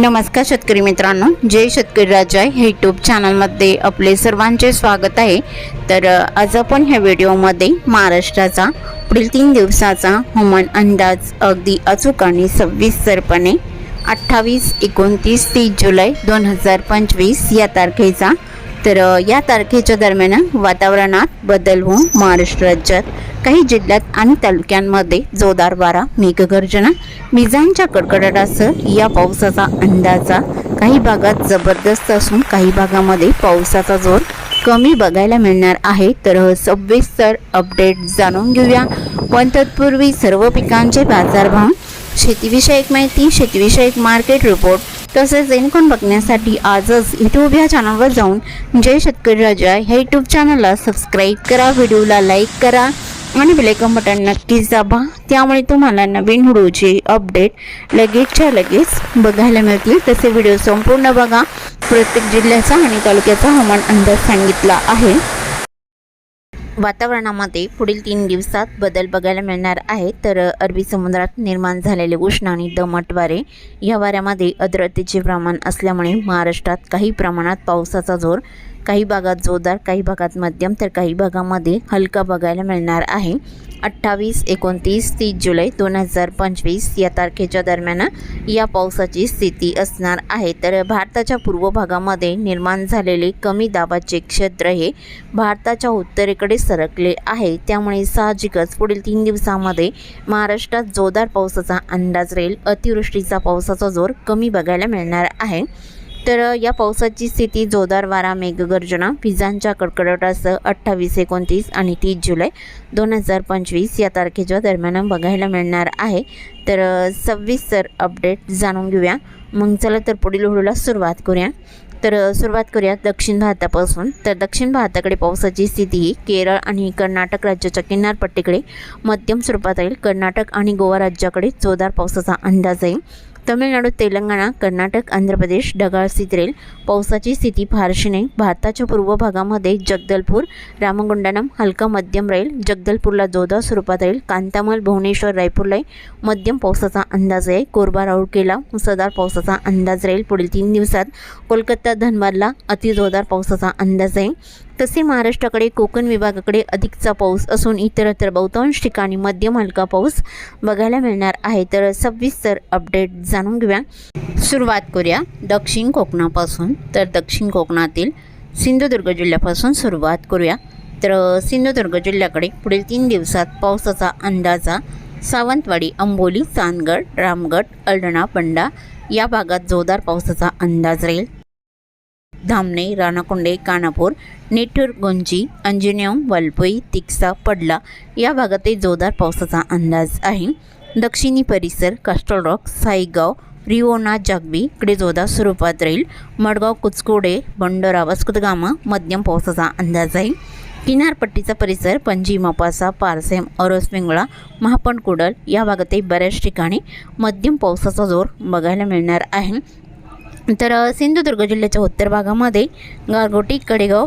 नमस्कार शेतकरी मित्रांनो जय शेतकरी राजा हे यूट्यूब चॅनलमध्ये आपले सर्वांचे स्वागत आहे. तर आज आपण ह्या व्हिडिओमध्ये महाराष्ट्राचा पुढील तीन दिवसाचा हवामान अंदाज अगदी अचूक आणि सविस्तरपणे अठ्ठावीस एकोणतीस तीस जुलै दोन हजार पंचवीस या तारखेचा तर या तारखेच्या दरम्यान वातावरणात बदल होऊन महाराष्ट्र राज्यात काही जिल्ह्यात आणि तालुक्यांमध्ये जोरदार वारा मेघगर्जना विजांच्या कडकडाटासह या पावसाचा अंदाजा काही भागात जबरदस्त असून काही भागामध्ये पावसाचा जोर कमी बघायला मिळणार आहे. तर सविस्तर अपडेट जाणून घेऊया. पण तत्पूर्वी सर्व पिकांचे बाजारभाव शेतीविषयक माहिती शेतीविषयक मार्केट रिपोर्ट तसेच इन्कम बघण्यासाठी आजच यूट्यूब या चॅनलवर जाऊन जय शेतकरी राजा ह्या यूट्यूब चॅनलला सबस्क्राईब करा व्हिडिओला लाईक करा आणि बेलेकम बटन नक्कीच दाबा. त्यामुळे तुम्हाला नवीन व्हिडिओचे अपडेट लगेचच्या लगेच बघायला मिळतील. तसे व्हिडिओ संपूर्ण बघा. प्रत्येक जिल्ह्याचा आणि तालुक्याचा हवामान अंदाज सांगितला आहे. वातावरणामध्ये पुढील तीन दिवसात बदल बघायला मिळणार आहे तर अरबी समुद्रात निर्माण झालेले उष्ण आणि दमट वारे या वाऱ्यामध्ये आर्द्रतेचे प्रमाण असल्यामुळे महाराष्ट्रात काही प्रमाणात पावसाचा जोर काही भागात जोरदार काही भागात मध्यम तर काही भागामध्ये हलका बघायला मिळणार आहे. अठ्ठावीस एकोणतीस तीस जुलै दोन हजार पंचवीस या तारखेच्या दरम्यान या पावसाची स्थिती असणार आहे. तर भारताच्या पूर्व भागामध्ये निर्माण झालेले कमी दाबाचे क्षेत्र हे भारताच्या उत्तरेकडे सरकले आहे. त्यामुळे साहजिकच पुढील तीन दिवसामध्ये महाराष्ट्रात जोरदार पावसाचा अंदाज राहील. अतिवृष्टीचा पावसाचा जोर कमी बघायला मिळणार आहे. तर या पावसाची स्थिती जोरदार वारा मेघगर्जना विजांच्या कडकडाटासह अठ्ठावीस एकोणतीस आणि तीस जुलै दोन हजार पंचवीस या तारखेच्या दरम्यान बघायला मिळणार आहे. तर सविस्तर अपडेट जाणून घेऊया. मग चला तर पुढील व्हिडिओला सुरुवात करूया. तर सुरुवात करूया दक्षिण भारतापासून. तर दक्षिण भारताकडे पावसाची स्थिती ही केरळ आणि कर्नाटक राज्याच्या किनारपट्टीकडे मध्यम स्वरूपात येईल. कर्नाटक आणि गोवा राज्याकडे जोरदार पावसाचा अंदाज आहे. तमिळनाडू तेलंगणा कर्नाटक आंध्र प्रदेश ढगाळ स्थित राहील पावसाची स्थिती फारशी नाही. भारताच्या पूर्व भागामध्ये जगदलपूर रामगुंडानम हलका मध्यम राहील जगदलपूरला जोरदार स्वरूपात राहील कांतामल भुवनेश्वर रायपूरलाही मध्यम पावसाचा अंदाज आहे. कोरबा राऊरकेला मुसळधार पावसाचा अंदाज राहील. पुढील तीन दिवसात कोलकाता धनबादला अतिजोरदार पावसाचा अंदाज आहे. तसे महाराष्ट्राकडे कोकण विभागाकडे अधिकचा पाऊस असून इतरत्र बहुतांश ठिकाणी मध्यम हलका पाऊस बघायला मिळणार आहे. तर सविस्तर अपडेट जाणून घेऊया. सुरुवात करूया दक्षिण कोकणापासून. तर दक्षिण कोकणातील सिंधुदुर्ग जिल्ह्यापासून सुरुवात करूया. तर सिंधुदुर्ग जिल्ह्याकडे पुढील तीन दिवसात पावसाचा अंदाजा सावंतवाडी अंबोली चांदगड रामगड अल्डणा पंडा या भागात जोरदार पावसाचा अंदाज राहील. धामणे राणाकोंडे कानापूर नेटूर गोंजी अंजनेयम वालपोई तिक्सा पडला या भागातही जोरदार पावसाचा अंदाज आहे. दक्षिणी परिसर कास्टल रॉक साईगाव रिओना जागबी इकडे जोरदार स्वरूपात राहील. मडगाव कुचकोडे बंडोरा वस्कुतगामा मध्यम पावसाचा अंदाज आहे. किनारपट्टीचा परिसर पणजी मपासा पारसेम अरोसविंगळा महापणकुडल महापण कुडल या भागातही बऱ्याच ठिकाणी मध्यम पावसाचा जोर बघायला मिळणार आहे. तर सिंधुदुर्ग जिल्ह्याच्या उत्तर भागामध्ये गारगोटी कडेगाव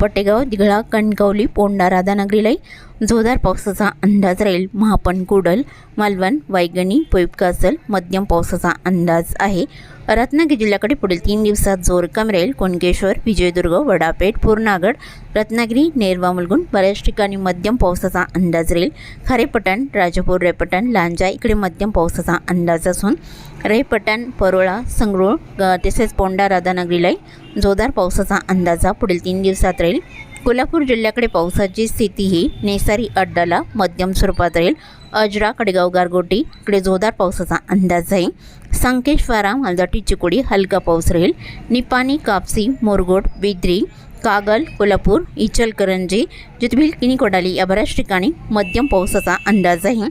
पटेगाव दिघळा कणकवली पोंडा राधानगरीलाई जोरदार पावसाचा अंदाज राहील. महापण कुडल मालवण वायगणी पोईपकासल मध्यम पावसाचा अंदाज आहे. रत्नागिरी जिल्ह्याकडे पुढील तीन दिवसात जोर कमी राहील. कोणकेश्वर विजयदुर्ग वडापेठ पूर्णागड रत्नागिरी नेरवा मुलगुण बऱ्याच ठिकाणी मध्यम पावसाचा अंदाज राहील. खारेपटण राजापूर रेपटण लांजा इकडे मध्यम पावसाचा अंदाज असून रेपटण परोळा संगरूळ तसेच पोंडा राधानगरीलाही जोरदार पावसाचा अंदाज पुढील तीन दिवसात राहील. कोल्हापूर जिल्ह्याकडे पावसाची स्थिती ही नेसारी अड्डाला मध्यम स्वरूपात राहील. अजरा कडेगाव गारगोटी इकडे जोरदार पावसाचा अंदाज आहे. संकेश्वरा मालदाटी चिकोडी हलका पाऊस राहील. निपाणी कापसी मोरगोड बिद्री कागल कोल्हापूर इचलकरंजी जितबिल किनी कोडाली या बऱ्याच ठिकाणी मध्यम पावसाचा अंदाज आहे.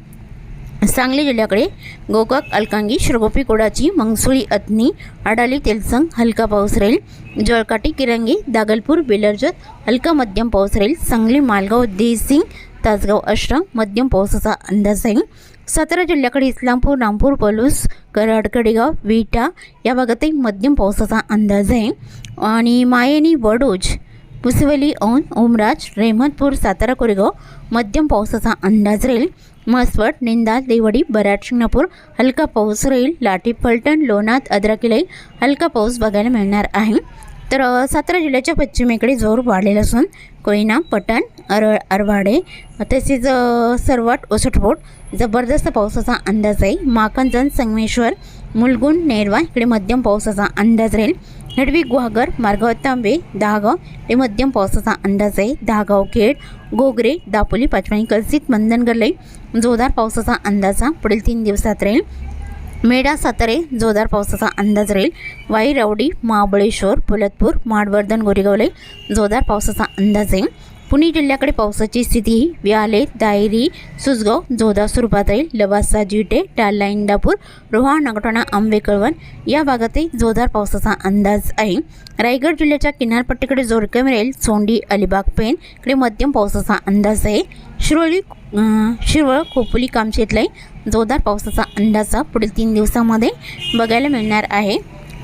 सांगली जिल्ह्याकडे गोकाक अलकांगी श्रगोपी कोडाची मंगसुळी अत्नी अडाली तेलसंग हलका पाऊस राहील. जळकाटी किरंगी दागलपूर बेलरजत हलका मध्यम पाऊस राहील. सांगली मालगाव देसिंग तासगाव आश्रम मध्यम पावसाचा अंदाज आहे सातारा जिल्ह्याकडे इस्लामपूर रामपूर पलूस कराड कडेगाव विटा या भागातही मध्यम पावसाचा अंदाज आहे. आणि मायेनी वडोज पुसवेली औन ओमराज रेहमतपूर सातारा कोरेगाव मध्यम पावसाचा अंदाज राहील. म्हसवड निंदा देवडी बराड शिंगणापूर हलका पाऊस राहील लाठी फलटण लोणात अद्राकीलाही हलका पाऊस बघायला मिळणार आहे. तर सातारा जिल्ह्याच्या पश्चिमेकडे जोर वाढलेला असून कोयना पटण अरळ अरवाडे तसेच सरवट ओसटपोट जबरदस्त पावसाचा अंदाज आहे. माकंजन संगमेश्वर मुलगुण नेरवा इकडे मध्यम पावसाचा अंदाज राहील. नडवी गुहागर मार्गाव तांबे दहागाव हे मध्यम पावसाचा अंदाज आहे. दहागाव खेड गोगरे दापोली पाचवाणी कलसित मंदनगरलाई जोरदार पावसाचा अंदाजा पुढील तीन दिवसात राहील. मेढा सातारे जोरदार पावसाचा अंदाज राहील. वाई रावडी महाबळेश्वर पोलतपूर माडवर्धन गोरेगावले जोरदार पावसाचा अंदाज आहे. पुणे जिल्ह्याकडे पावसाची स्थिती व्याले दायरी सुसगाव जोधा स्वरूपात राहील लवासा जिटे डाला इंदापूर रोहा नगटोणा आंबे कळवण या भागातही जोरदार पावसाचा अंदाज आहे. रायगड जिल्ह्याच्या किनारपट्टीकडे जोरके मिळेल राहील सोंडी अलिबाग पेन इकडे मध्यम पावसाचा अंदाज आहे. शिरोळी शिरवळ खोपोली कामशेतलाही जोरदार पावसाचा अंदाज पुढील तीन दिवसामध्ये बघायला मिळणार आहे.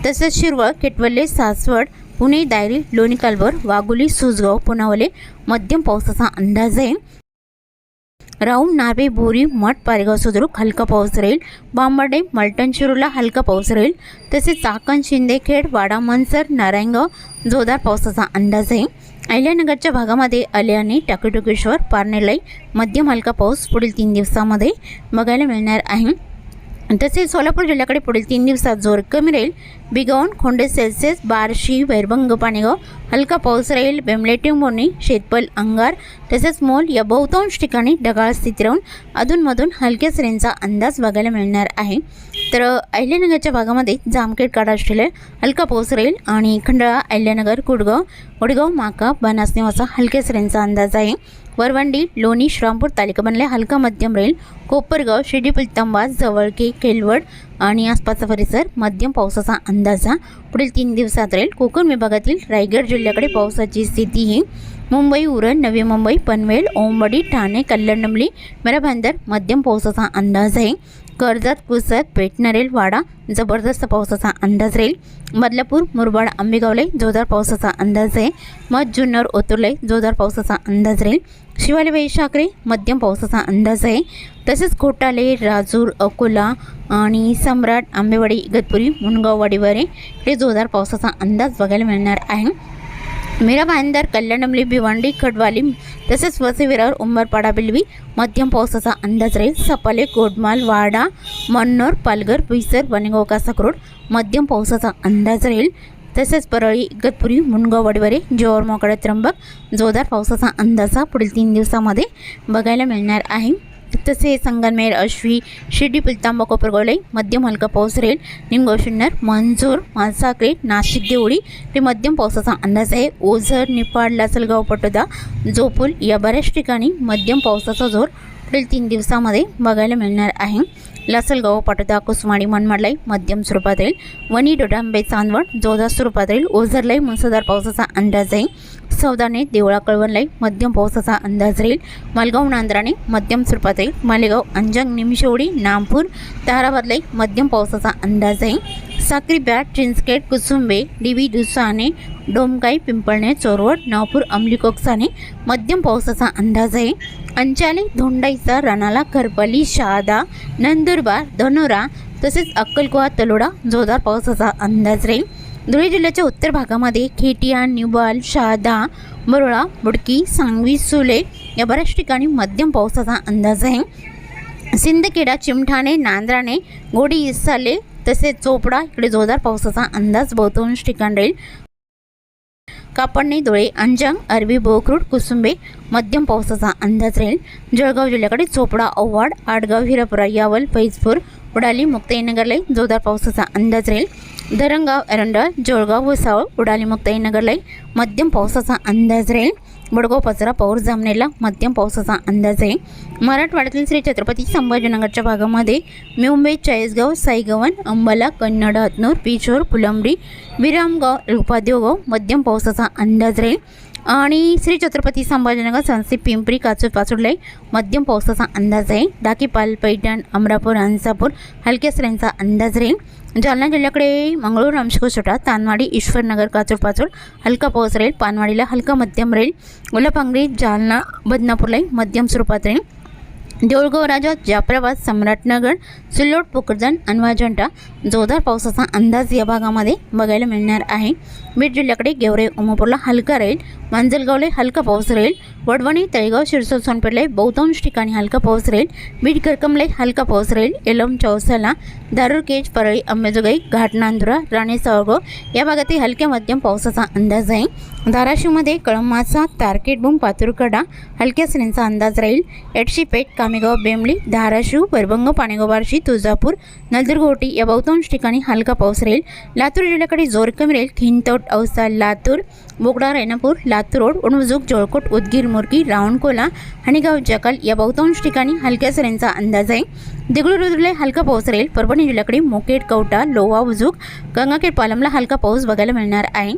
तसेच शिरवळ केटवल्ले सासवड पुणे दायरी लोणी कालवर वाघोली सुजगाव पुनावले मध्यम पावसाचा अंदाज आहे. राऊंड नार्वे बोरी मठ पारेगाव सुद्रुक हलका पाऊस राहील. बांबर्डे मलटणचिरूला हलका पाऊस राहील. तसेच चाकण शिंदेखेड वाडा मनसर नारायणगाव जोरदार पावसाचा अंदाज आहे. अहिल्यानगरच्या भागामध्ये अलियाने टाकेटोकेश्वर पारनेलाई मध्यम हलका पाऊस पुढील तीन दिवसामध्ये बघायला मिळणार आहे. तसेच सोलापूर जिल्ह्याकडे पुढील तीन दिवसात जोर कमी राहील. बिगवून खोंडे सेल्सिअस बार्शी वैरभंग पाणेगाव हलका पाऊस राहील बेमले टिंबोनी शेतपल अंगार तसेच मोल या बहुतांश ठिकाणी ढगाळ स्थिती राहून अधूनमधून हलक्या सरींचा अंदाज बघायला मिळणार आहे. तर अहिल्यानगरच्या भागामध्ये जामखेड काडा असलेले हलका पाऊस राहील आणि खंडाळा अहिल्यानगर कुडगाव वडगाव माका बनास निवासा हलक्या सरींचा अंदाज आहे. वरवंडी लोणी श्रामपूर तालुका बनले हलका मध्यम राहील. कोपरगाव शिर्डी पिलतांबा जवळके केलवड आणि आसपासचा परिसर मध्यम पावसाचा अंदाजा. पुढील तीन दिवसात राहील कोकण विभागातील रायगड जिल्ह्याकडे पावसाची स्थिती ही. मुंबई उरण नवी मुंबई पनवेल ओंबडी ठाणे कल्याणडंबली मेराभांदर मध्यम पावसाचा अंदाज आहे. कर्जत पुसद पेटनरेल वाडा जबरदस्त पावसाचा अंदाज राहील. बदलापूर मुरबाड आंबेगावले जोरदार पावसाचा अंदाज आहे. मध जुन्नर ओतुर्ले जोरदार पावसाचा अंदाज राहील. शिवाले वैशाखरे मध्यम पावसाचा अंदाज आहे. तसेच घोटाले राजूर अकोला आणि सम्राट आंबेवाडी इगतपुरी मुनगाव वाडीवारे हे जोरदार पावसाचा अंदाज बघायला मिळणार आहे. मीरा भाईंदर कल्याणमली भिवंडी खडवाली तसेच वसईविरार उंबरपाडा बिलवी मध्यम पावसाचा अंदाज राहील. सपाले गोडमाल वाडा मन्नोर पालघर बोईसर वनेगाव कासाकरोड मध्यम पावसाचा अंदाज राहील. तसेच परळी इगतपुरी मुनगाव वडवरे जोर मोकळे त्र्यंबक जोरदार पावसाचा अंदाजा पुढील तीन दिवसामध्ये बघायला मिळणार आहे. तसे संगमनेर अश्वी शिर्डी पिलतांबा कोपरगोळे मध्यम हलका पाऊस राहील. निमगाव शिन्नर मंजूर मालसाकडे नाशिक देवळी ते मध्यम पावसाचा अंदाज आहे. ओझर निपाड लासलगाव पटोदा जोपूल या बऱ्याच ठिकाणी मध्यम पावसाचा जोर पुढील तीन दिवसामध्ये बघायला मिळणार आहे. लासलगाव पाटोदा कुसवाणी मनमाडलाई मध्यम स्वरूपात राहील वणी डोडांबे चांदवड जोरदार स्वरूपात राहील ओझरलाई मुसळधार पावसाचा अंदाज आहे सौदाने देवळा कळवणलाई मध्यम पावसाचा अंदाज राहील मालगाव नांद्राने मध्यम स्वरूपात राहील मालेगाव अंजंग निमशेवडी नामपूर ताराबादलाई मध्यम पावसाचा अंदाज आहे साक्री बॅट चिंचखेड कुसुंबे डिवी दुसाने डोमकाई पिंपळणे चोरवड नावपूर अंमलीकोकसाने मध्यम पावसाचा अंदाज आहे. अंचाली धोंडाईचा रणाला करपली शहादा नंदुरबार धनोरा तसेच अक्कलकुवा तलोडा जोरदार पावसाचा अंदाज राहील. धुळे जिल्ह्याच्या उत्तर भागामध्ये खेटिया निबाल शहादा बरोळा बुडकी सांगवी सुले या बऱ्याच ठिकाणी मध्यम पावसाचा अंदाज आहे. सिंदखेडा चिमठाणे नांद्राणे गोडी इसाले तसेच चोपडा इकडे जोरदार पावसाचा अंदाज बहुतांश ठिकाण राहील. कापडणे धुळे अंजंग अरबी बोकरूड कुसुंबे मध्यम पावसाचा अंदाज राहील. जळगाव जिल्ह्याकडे चोपडा औवाड आडगाव हिरापुरा यावल फैजपूर उडाली मुक्ताईनगरलाई जोरदार पावसाचा अंदाज राहील. धरणगाव एरंडळ जळगाव भुसावळ उडाली मुक्ताईनगरलाई मध्यम पावसाचा अंदाज राहील. बडगाव पचरा पौर जामनेरला मध्यम पावसाचा अंदाज आहे. मराठवाड्यातील श्री छत्रपती संभाजीनगरच्या भागामध्ये मुंबई चाळीसगाव साईगवन अंबाला कन्नड हतनूर पिचोर फुलंबरी विरामगाव रुपादेवगाव मध्यम पावसाचा अंदाज राहील आणि श्री छत्रपती संभाजीनगर संस्थी पिंपरी काचूर पाचोडलाई मध्यम पावसाचा अंदाज आहे. दाकीपाल पैठण अमरापूर अंसापूर हलक्या सरींचा अंदाज राहील जालना जिल्ह्याकडे मंगळूर रामशिकोसोटा तानवाडी ईश्वरनगर काचूर पाचोड हलका पाऊस राहील. पानवाडीला हलका मध्यम राहील. गुलापांगरी जालना बदनापूरलाही मध्यम स्वरूपात राहील. देऊळगाव राजा जाफराबाद सम्राटनगर सिल्लोड पोकरजण अनवाजंटा जोरदार पावसाचा अंदाज या भागामध्ये बघायला मिळणार आहे. बीड जिल्ह्याकडे गेवरे उमापूरला हलका राहील मांजलगावला हलका पाऊस राहील वडवणी तळेगाव शिरसोड सोनपेठला बहुतांश ठिकाणी हलका पाऊस राहील. बीड करकमला हलका पाऊस राहील. एलम चौसाला दारूर केज परळी अंबेजोगाई घाटनांदुरा राणे सावळगाव या भागातील हलक्या मध्यम पावसाचा अंदाज आहे. धाराशिवमध्ये कळंबाचा तारकेटबूम पातुरकडा हलक्या सरींचा अंदाज राहील. एडशीपेठ कामेगाव बेंबळी धाराशिव परभंग पाणेगाव बार्शी तुळजापूर नलदुर्गोटी या बहुतांश ठिकाणी हलका पाऊस राहील. लातूर जिल्ह्याकडे जोर कमी राहील. खिंतोट औसा लातूर बोगडा रेणापूर लातूर रोड उणवजूक जोळकोट उदगीर मुरकी रावणकोला हणीगाव जकल या बहुतांश ठिकाणी हलक्या सरींचा अंदाज आहे. देगलूरुला हलका पाऊस राहील परभणी जिल्ह्याकडे मोकेट कवटा लोवा उजूक गंगाखेड पालमला हलका पाऊस बघायला मिळणार आहे.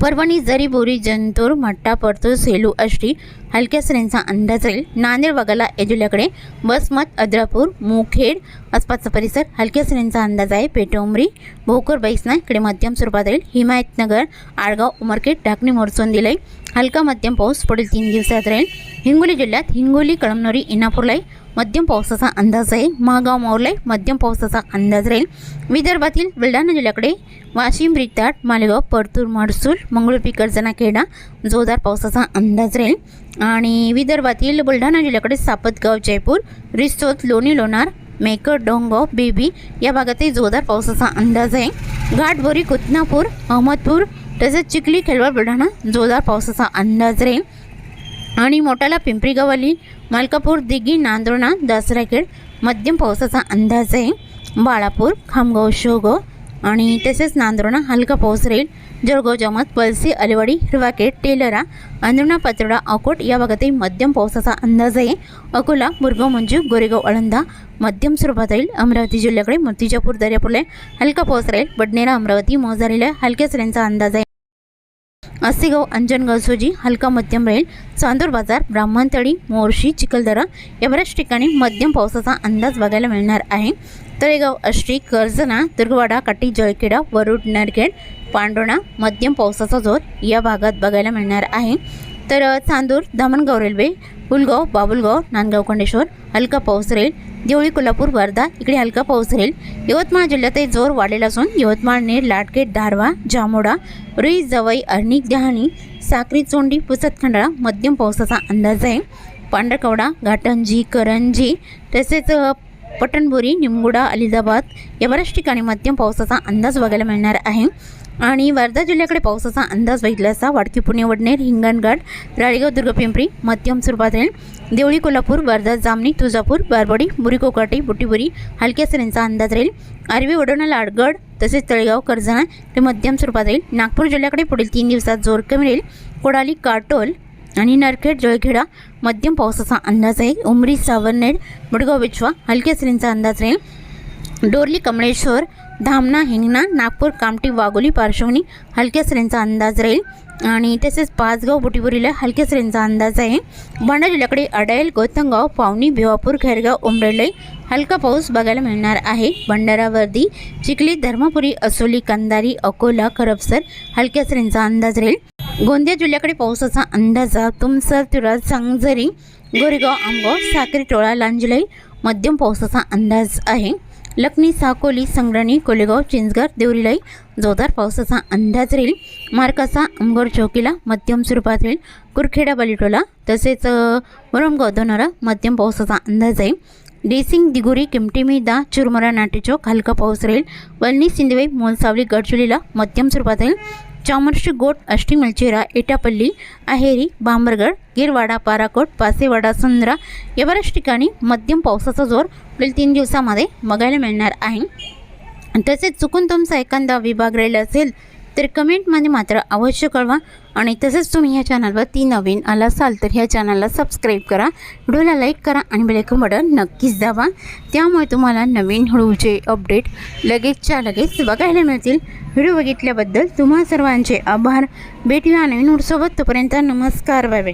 परभणी जरी बोरी जंतूर मट्टा परतूर सेलू आष्टी हलक्या सरींचा अंदाज राहील. नांदेड वगळा येजुल्याकडे जिल्ह्याकडे बसमत अद्रापूर मुखेड आसपासचा परिसर हलक्या सरींचा अंदाज आहे. पेटोमरी भोकर बैसना इकडे मध्यम स्वरूपात राहील. हिमायतनगर आळगाव उमरखेड ढाकणी मोडसून दिलंय हलका मध्यम पाऊस पुढील तीन दिवसात राहील. हिंगोली जिल्ह्यात हिंगोली कळमनोरी इनापूरलाही मध्यम पावसाचा अंदाज आहे महागाव मावले मध्यम पावसाचा अंदाज राहील. विदर्भातील बुलढाणा जिल्ह्याकडे वाशिम रिताड मालेगाव परतूर महसूल मंगळूर कर्जना खेडा जोरदार पावसाचा अंदाज राहील. आणि विदर्भातील बुलढाणा जिल्ह्याकडे सापतगाव जयपूर रिसोद लोणी लोणार मेकर डोंगाव बेबी या भागातही जोरदार पावसाचा अंदाज आहे. घाटबोरी कुतनापूर अहमदपूर तसेच चिखली खेळवड बुलढाणा जोरदार पावसाचा अंदाज राहील. आणि मोठाला पिंपरी गवली मालकापूर दिघी नांदोणा दसराखेड मध्यम पावसाचा अंदाज आहे. बाळापूर खामगाव शोगाव आणि तसेच नांदोणा हलका पाऊस राहील. जळगाव जमत पलसी अलिवाडी हिरवाखेड टेलरा अंदुणा पातोडा अकोट या भागातही मध्यम पावसाचा अंदाज आहे. अकोला मुरगाव मंजू गोरेगाव अळंदा मध्यम स्वरूपात राहील. अमरावती जिल्ह्याकडे मूर्तिजापूर दर्यापूरला हलका पाऊस राहील. बडनेरा अमरावती मोजारीला हलक्या सऱ्यांचा अंदाज आहे. असेगाव अंजनगाव सोजी हलका मध्यम राहील चांदूर बाजार ब्राह्मणतळी मोर्शी चिखलदरा या बऱ्याच ठिकाणी मध्यम पावसाचा अंदाज बघायला मिळणार आहे. तळेगाव अष्टी कर्जना दुर्गवाडा काटी जळखेडा वरुड नरखेड पांडोणा मध्यम पावसाचा जोर या भागात बघायला मिळणार आहे. तर चांदूर धामणगाव रेल्वे पुलगाव बाबुलगाव नांदगाव खंडेश्वर हलका पाऊस राहील देवळी कोल्हापूर वर्धा इकडे हलका पाऊस राहील. यवतमाळ जिल्ह्यातही जोर वाढलेला असून यवतमाळ नेर लाटकेट दारवा जामोडा रुई जवई अर्निक डहाणी साक्री चोंडी पुसतखंडाळा मध्यम पावसाचा अंदाज आहे. पांढरकवडा घाटंजी करंजी तसेच पटणबोरी निमगुडा अलिदाबाद या बऱ्याच ठिकाणी मध्यम पावसाचा अंदाज बघायला मिळणार आहे. आणि वर्धा जिल्ह्याकडे पावसाचा अंदाज बघितला असता वाडकी पुणे वडनेर हिंगणघाट राळेगाव दुर्गपिंपरी मध्यम स्वरूपात राहील देवळी कोल्हापूर वर्धा जामणी तुळजापूर बारबडी बुरी कोकाटी बुटीबुरी हलक्या सरींचा अंदाज राहील. आरवी वडोणा लाडगड तसेच तळेगाव कर्जना ते मध्यम स्वरूपात राहील नागपूर जिल्ह्याकडे पुढील तीन दिवसात जोर कमी राहील. कोडाली काटोल आणि नरखेड जळखेडा मध्यम पावसाचा अंदाज आहे. उमरी सावरनेर मुडगाव विछवा हलक्या सरींचा अंदाज राहील. डोरली कमळेश्वर धामणा हिंगणा नागपूर कामठी वाघोली पार्श्वनी हलक्या सरींचा अंदाज राहील. आणि तसेच पाचगाव बुटीबुरीला हलक्या सरींचा अंदाज आहे. भांडा जिल्ह्याकडे अडायल गौतमगाव पावनी भिवापूर खैरगाव उमरेले हलका पाऊस बघायला मिळणार आहे. भंडारा वर्दी चिखली धर्मपुरी असोली कंदारी अकोला करपसर हलक्या सरींचा अंदाज राहील. गोंदिया जिल्ह्याकडे पावसाचा अंदाज तुमसर तुरा सांगझरी गोरेगाव आंबो साखरी टोळा लांजलाई मध्यम पावसाचा अंदाज आहे. लखनी साकोली संग्रणी कोलेगाव चिंचगर देवरीलाई जोरदार पावसाचा अंदाज राहील. मार्काचा अंगोर चौकीला मध्यम स्वरूपात राहील. कुरखेडा बलिटोला तसेच वरमगाव दोनारा मध्यम पावसाचा अंदाज आहे. डेसिंग दिगोरी किमटेमी दा चुरमुरा नाटेचौक हलका पाऊस राहील. वलनी सिंधवे मोलसावली गडचुलीला मध्यम स्वरूपात राहील. चामर्शी गोट अष्टी मलचेरा एटापल्ली अहेरी बांबरगड गिरवाडा पाराकोट पासेवाडा सुंदरा या बऱ्याच ठिकाणी मध्यम पावसाचा जोर पुढील तीन दिवसामध्ये बघायला मिळणार आहे. तसेच चुकून तुमचा एखादा विभाग राहिला असेल तर कमेंटमध्ये मात्र अवश्य कळवा. आणि तसंच तुम्ही ह्या चॅनलवर ती नवीन आला असाल तर ह्या चॅनलला सबस्क्राईब करा. व्हिडिओला लाईक करा आणि बेलेकन बटन नक्कीच दाबा. त्यामुळे तुम्हाला नवीन हळूचे अपडेट लगेचच्या लगेच बघायला मिळतील. व्हिडिओ बघितल्याबद्दल तुम्हा सर्वांचे आभार. भेटूया नवीन सोबत तोपर्यंत नमस्कार. Bye bye